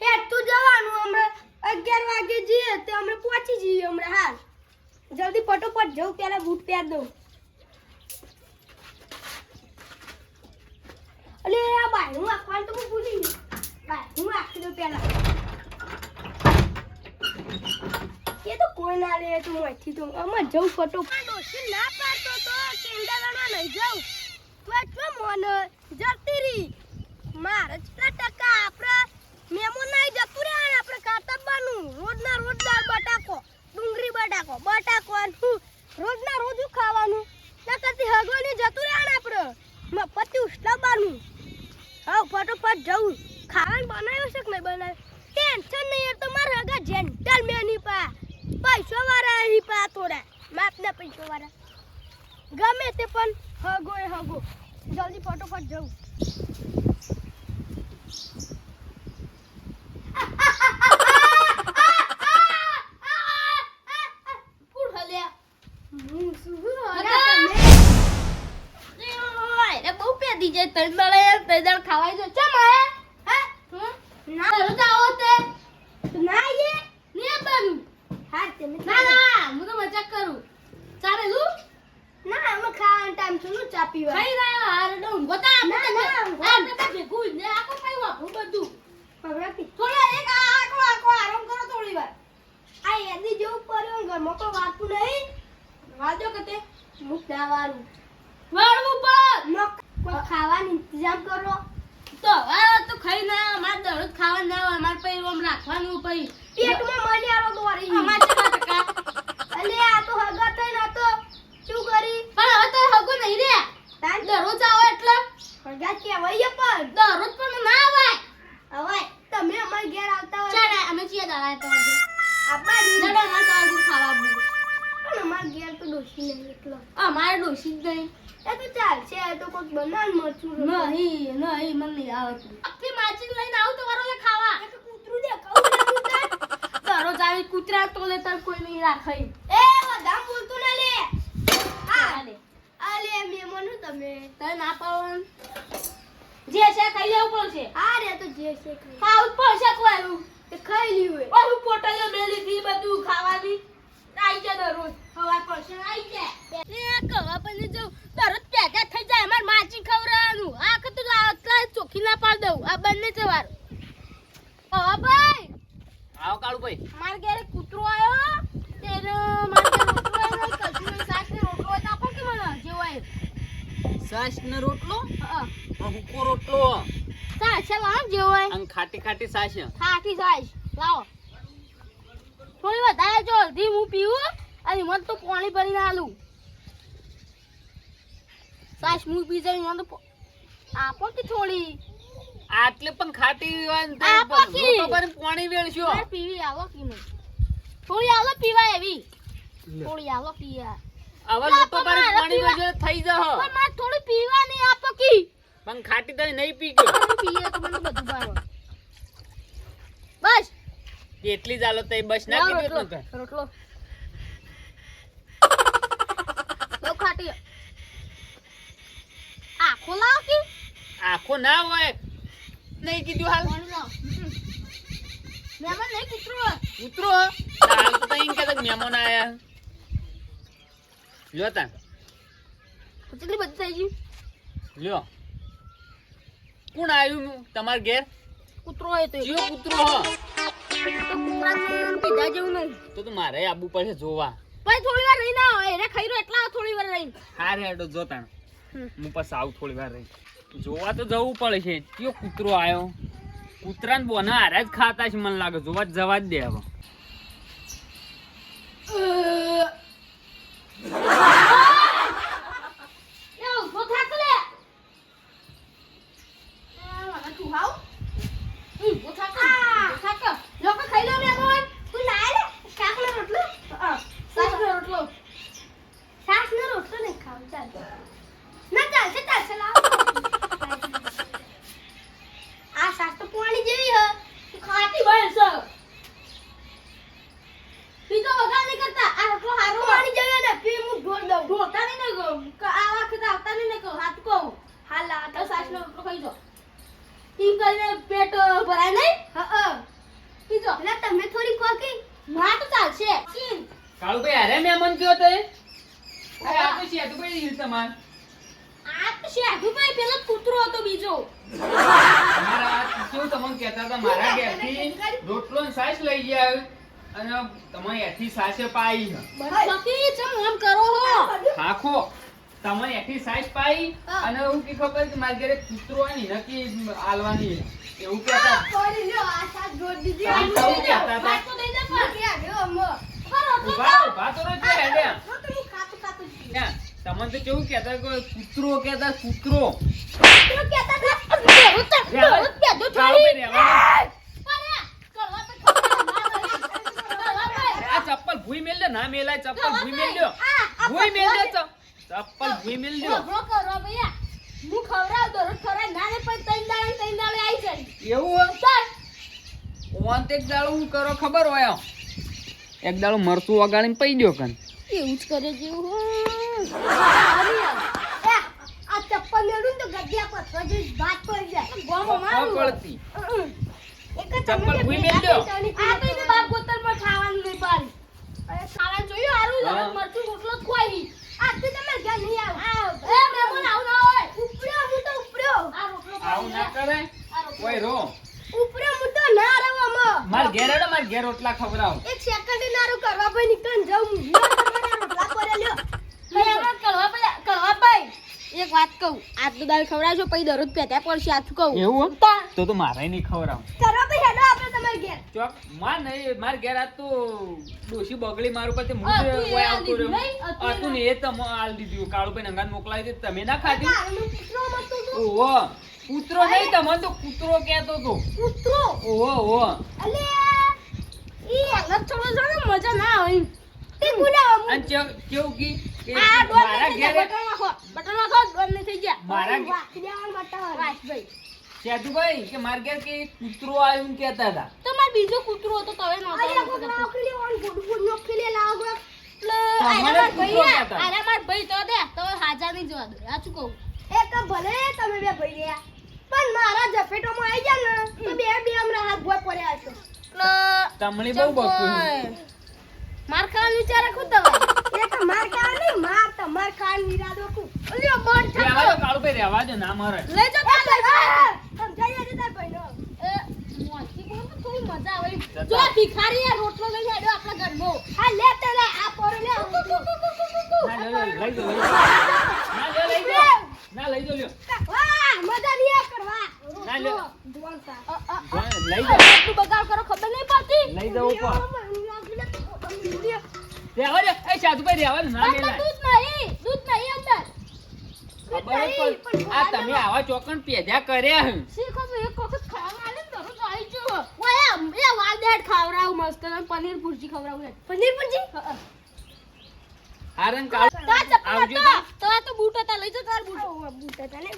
તું જવાનું હમણાં અગિયાર વાગે જઈએ તો હમણાં પહોંચી જઈએ હમણાં, હાલ. જલ્દી ફટોફટ જવું પેલા બૂટ પહેર દઉં. અલે, આ બાયનું આપવાનું તો હું ભૂલી ગઈ. બાયનું આપી દઉં પેલા એ તો કોઈ ના લે, તું અહીંથી તો. આમાં જવું ફટોફટ. ડોશી ના પાડતો તો કેન્ડાવાળા નહીં જાઉં. તો મોન જતી રહી. મારે જ ટકા આપણે મેમો નાઈ જતું રહ્યા ને આપણે કાતરબાનું રોજના રોજ બટાકો, ડુંગળી બટાકો બટાકો હું રોજના રોજ ખાવાનું. ના કરતી હગવાની જતું રહ્યા ને આપણે. મફતી ઉસલાબાનું હા, ફટોફટ જવું. ખાવાનું બનાવ્યું છે નહીં બનાવ્યું? ટેન્શન નહીં એ તો મારા હગા જેન્ટલમેન પા. પૈસો વાળા પા થોડા. માપના પૈસો વાળા. ગમે તે પણ હગો હગો. જલ્દી ફટોફટ જવું. બહુ પેદી જાય ત્રણ દાડે ત્રણ દાડ ખાવાય છે. ચમ આયા હા? ના રોજ આવો તે. ના એ? ને બનું હા તમે ના ના હું તો મજાક કરું. ચાલે લું? ના અમે ખાવાનો ટાઈમ છે ચા પીવા. ખાઈ રહ્યા હાર ડો ગોતા ના ના આ તો ભેગું ને આખો ખાઈ વાપરું બધું. હવે થોડા એક આખો આખો આરામ કરો થોડી વાર. આ યાદી જેવું પડ્યું ઘરમાં કોઈ વાતું નહીં. વાજો કતે મુક દાવાનું વાળવું પર કોઈ ખાવાનો ઇંતજામ કરો? તો હવે તો ખાઈ ના અમારે દરરોજ ખાવાનું ના હોય માર પછી ઓમ રાખવાનું પછી પેટમાં મળી આવો દોરી અમાર ચેટલા ટકા અલે આ તો હગા થઈ ના તો શું કરી પણ હવે તો હગો નહીં રે તાન દરરોજ આવો એટલે હગા કેવાય પણ દરરોજ પણ ના આવાય હવે તમે અમાર ઘેર આવતા હોય ચાલે અમે ચિયા દાડા તો આપા નડો અમાર તો આજુ ખાવા બુ પણ અમાર ઘેર તો ડોશી નહીં એટલો અમારે ડોશી જ નહીં. એ તો ચાલશે એ તો કોઈક બનાવ મરચું નહીં નહીં મને નહીં આવતું આખી માછી લઈને આવું તમારો લે ખાવા. કૂતરું દે તારો જાવી કૂતરા તો લે તાર કોઈ નહીં રાખે. એ બધા બોલતું ના લે. આ લે. આ લે મેમોનું તમે. તને ના પાવન જે છે ખાઈ લેવું પડશે હા રે તો જે છે ખાવું પડશે કોઈનું તે ખાઈ લીધું ઓલું પોટલીઓ મેલી હતી બધું ખાવાની. આઈ જા દરરોજ. સવાર પડશે આઈ જા એ કવા પણ જો દરરોજ પેદા થઈ જાય અમાર માચી ખવડાવવાનું. આ કે તું આટલા ચોખી ના પાડ દઉં. આ બંને સવાર કવા ભાઈ. આવો કાળુ ભાઈ. માર ઘરે કૂતરો આવ્યો તેનો માર ઘરે રોટલો આવ્યો કશું નહીં શાક ને રોટલો આપો કે મને જેવો આવ્યો સાસ ને રોટલો? હા. હુકો રોટલો. ચાલ આમ જેવો હોય. ખાટી ખાટી સાસ. ખાટી જાય લાવો. થોડી વધારે જો હલ્દી હું પીવું અને મને તો પાણી ભરીને આલું. સાસ હું પી જાય મને તો આપો કે થોડી. આટલે પણ ખાટી હોય ને તો પણ વેળશો. પીવી આવો કે મને થોડી આલો પીવા એવી. થોડી આલો પીવા. હવે પણ વેળશો થઈ જહ પણ મારે થોડી પીવા નહીં આપો કી. પણ ખાટી તને નહીં પી ગયો પીએ તો મને બધું ભાવે. બસ. એટલી જ હાલત બસ ના કીધું તો રોટલો બહુ ખાટી. આખો લાવો કે? આખો ના હોય. નહીં કીધું હાલ. મહેમાન નહીં કૂતરું હોય. હાલ તો તઈ કે મહેમાન આયા. લ્યો તા કેટલી બધી થઈ ગઈ. લ્યો. કોણ આવ્યું તમાર ઘેર? કૂતરો હોય તો કૂતરો હ. પીધા જેવું નહીં. તો તો મારે આબુ પડશે જોવા. ભાઈ થોડી વાર રહીને આવો એને ખાઈ રહ્યો એટલા થોડી વાર રહીને. હાર હેડો જોતા હું પછી આવું થોડી વાર રહી જોવા તો જવું પડે છે કયો કૂતરો આવ્યો કૂતરાને બોના હારે જ ખાતા છે મને લાગે. જોવા જવા જ દે હવે. ના ચાલશે ચાલશે આ સાસ તો પાણી જેવી હ તું ખાટી બળસ બીજો વગાડ નહીં કરતા આ રોટલો હારો પાણી જેવી ને પી હું. ઢોર દઉં ઢોરતા નહીં ને કહું આ વખતે આવતા નહીં ને કહું હાથ કહું હાલ આ તો સાસનો રોટલો ખાઈ દો એમ કરીને પેટ ભરાય હ હા બીજો એટલે તમે થોડી કોકી માં તો ચાલશે કાળુભાઈ અરે મેં મન કયો તો એ? અરે આ તો શેતુભાઈ ઈ તમાર. આ તો પેલો કૂતરો હતો બીજો. તમારા આ તમને કહેતા હતા મારા ઘેરથી રોટલો ને લઈ ગયા અને તમે એથી સાસે પાઈ બકી ચમ આમ કરો હો? હાખો તમે એથી સાઈઝ પાઈ અને હું કે ખબર કે મારા ઘરે કૂતરો ની ને નક્કી આલવાની એવું કહેતા કોરી લ્યો આ સાત જોડ દીધી. આ કહેતા હતા. તો દઈ દે પણ કે આવ્યો અમો ઊભા ઊભા તો રહો હેડ્યા. રોટલી ખાતું ખાતું જ ત્યાં તમને કેવું કેતા કે કૂતરો કેતા કૂતરો. ચપ્પલ ભૂઈ મેલ ના મેલાય, ચપ્પલ ભૂઈ મેલ દો. ભૂઈ મેલ દે ચપ્પલ ભૂઈ મેલ દો. પણ ત્રણ દાડે ત્રણ દાડે આવી જાય એવું? ઓન એક દાડો હું કરો, ખબર હોય? એક દાડો મરચું વગાડીને પઈ ગયો કન. એવું જ કરે જેવું આ ના હોય ઉપડ્યો ના ના ઘેર માર ઘેર રોટલા એક સેકન્ડ નારું કરવા, ભાઈ નીકળ જાઉં લ્યો તમારા રોટલા પર લ્યો મહેમાન કરવા ભાઈ કરવા ભાઈ એક વાત આટલું દાળ ખવડાવજો પછી દરરોજ પેટા પડશે આછું કહું. એવું તો. તો મારે નહીં ખવડાવ. કરો ભાઈ હેડો આપણે તમારે ઘેર. ચોક માર નહીં માર ઘેર આ તો ડોશી બગડી મારું પછી હું તું આલ આવતો દીધું રહ્યો. આ હતું એ ને એ તમે આલ દીધું કાળુભાઈ નંગાન મોકલાવી દીધું તમે ના ખાધી? ઓહો કૂતરો નહીં તમને તો કૂતરો કહેતો તો. કૂતરો? ઓહો ઓહો. અલે ઈ અલગ થોડો મજા ના આવે. તે ગુલામ અને કેવું કી કે મારા બટન નાખો થઈ ગયા. મારા ભાઈ સેતુભાઈ કે મારા ઘેર કે કૂતરો આવ્યું કહેતા હતા. તમાર બીજો કૂતરો હતો તવે નો અરે કોકડા ઓખલી ઓન ગોડ ગોડ નો ખીલે લાગો એટલે તમારે આરા માર ભાઈ કહેતા. આરા માર ભાઈ તો દે તો હાજા નહીં જોવા દે. આ શું કહું? એ ભલે તમે બે ભાઈ રહ્યા પણ મારા જફેટોમાં આવી ગયા ને તો બે બે હમણાં હાથ ભોય પડ્યા છો તમણી બહુ બકું માર ખાવાનું વિચારે ખુદ દવા એ તો માર ખાવા નહીં માર તો માર ખાવાનું ઈરાદો કુ ઓલ્યો બોટ રહેવા કાળુ ભાઈ રેવા દે ના મારે. લઈ જો તાર. ભાઈ જઈએ જજે તાર ભાઈ નો એ મોતી બોલ તો થોડી મજા આવે. જો ભિખારી આ રોટલો લઈ આડ્યો આપણા ઘરનો હા લે તે લે આ પોરો લે. ના લ્યો, લ્યો, લઈ જાઓ, ના લઈ જાઓ. ના લઈ જાઓ, લ્યો. વાહ મજા નહીં કરવા. ના, લે. ધોવાણ સા. અ, અ, અ. હા, લઈ આ જાઓ. બગાડ કરો ખબર નહીં પડતી? લઈ ઉપર. રહેવા દો. એ સાધુભાઈ ના અંદર દૂધ નહીં દૂધ નહીં અંદર. ખબર જ આ તમે આવા ચોકન પેદા કર્યા હે. શીખો તો એક વખત ખાવા આલે ને દરરોજ આવી જો ઓય એ વાદેડ ખવડાવું મસ્ત પનીર ભુરજી ખવડાવું પનીર ભુરજી? આ રંગ કાળું. તા ચપ્પલ આવજો તો આ તો બૂટ હતા લઈ જા તાર બૂટ. બૂટ હતા ને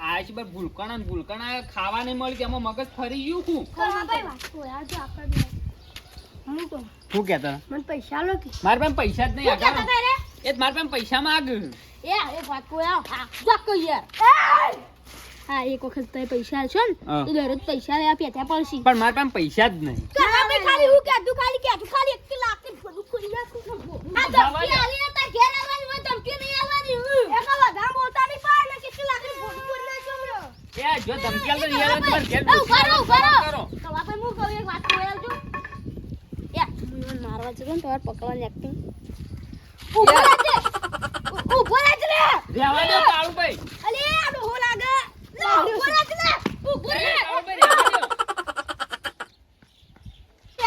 આ છે ભૂલકણા ને ભૂલકણા ખાવા નહીં મળી તેમાં મગજ ફરી ગયું હું ખવા ભાઈ વાત તો યાર જો આપણે શું કહેતા મને પૈસા લો કે? મારા પાસે પૈસા જ નહીં આગળ. એ જ મારા પાસે પૈસા માંગ. એ એ વાત કો યાર હા યાર. હા એક વખત તે પૈસા છે ને હા. તો દરરોજ પૈસા લેવા પેટ્યા પડશે. પણ મારા પાસે પૈસા જ નહીં. કરવા ભાઈ ખાલી હું કહેતું ખાલી કહેતું ખાલી એક લાખની બધું ખોલી નાખું. આ ધમકી આલી તા ઘેર આવવાની મને ધમકી નહીં આવવાની એક વધા બોલતા નહીં પાડ ને કેટલી લાખની ફોટો ખોલી નાખું એ જો ધમકી આલો તો યાર તમારે ઘેર રહો. કરો કવા ભાઈ હું કહું એક વાત કહું આવજો એ જતો ને તમારે પકડવાની એક્ટિંગ ઊભો રહેજે ઊભો રહેજે રે રહેવા દો કાળુભાઈ. અલે આ ડોહો લાગે. ઊભો રહેજે લે ઊભો એ રહે કાળુભાઈ રહેવા દો.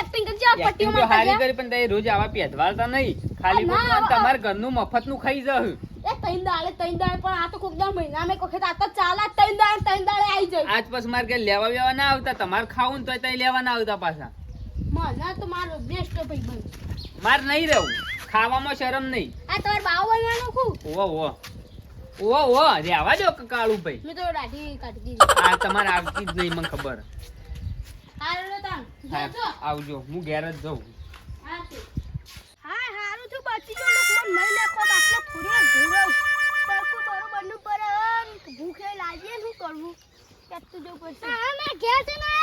એક્ટિંગ કરજે આ પટ્ટીઓ તો હારી કરી પણ તે રોજ આવા પેદવાળતા નહીં. ખાલી ના, તમારે ઘરનું મફતનું ખાઈ જવું એ તૈન દાડે તૈન દાડે પણ આ તો કોક દાડ મહિનામાં એક વખત આ તો ચાલે. જ તૈન દાડે તૈન દાડે આવી જાય. આજ પછી મારે કે લેવા બેવા ના આવતા. તમારે ખાવું ને તોય તઈ લેવા ના આવતા પાછા. તો મારો બેસ્ટ ભાઈ બન મારે નહીં રહેવું. ખાવામાં શરમ નહીં. આ તમાર બાવ બનવાનો ખુ ઓ ઓ ઓવો ઓવો રહેવા દો કાળુભાઈ મેં તો દાઢી કાઢી દીધી. આ તમારે આવતી જ નહીં મને ખબર. હાલો તાન આવજો. હું ઘેર જ જઉં. હા હા હારું છું બચી ગયો લોક નહીં તો આટલે બરોબરનું પર ભૂખે લાગીએ શું કરવું? કેતું જો પછી હા મે ઘેર છે ને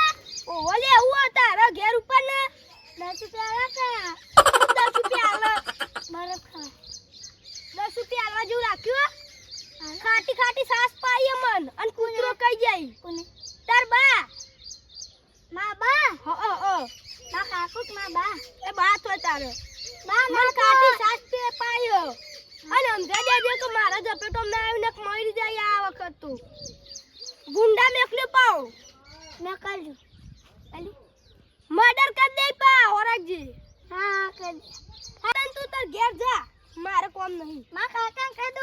ઓલે આવું આ તારા ઘેર ઉપર ને 10 રૂપિયા આલા દસ 10 રૂપિયા આલા. બરફ ખા દસ રૂપિયા આલવા જેવું રાખ્યું ખાટી ખાટી સાસ પાઈ મન અને. કૂતરો કઈ જાય? કોને? તાર બા. મા બા? હો હો હો. મા કાકુક મા બા? એ બા તો તારે. બા મન કાટી સાસ પે પાયો. અને સમજા દેજો કે મારા ઝપેટો ના આવીને મરી જાય આ વખત તું. ગુંડા મેકલે પાવ. મેં કરજો મર્ડર કરી દે પા ઓરકજી હા કર તું તાર ઘેર જા. મારે કોમ નહીં. મા કાકા કહી દો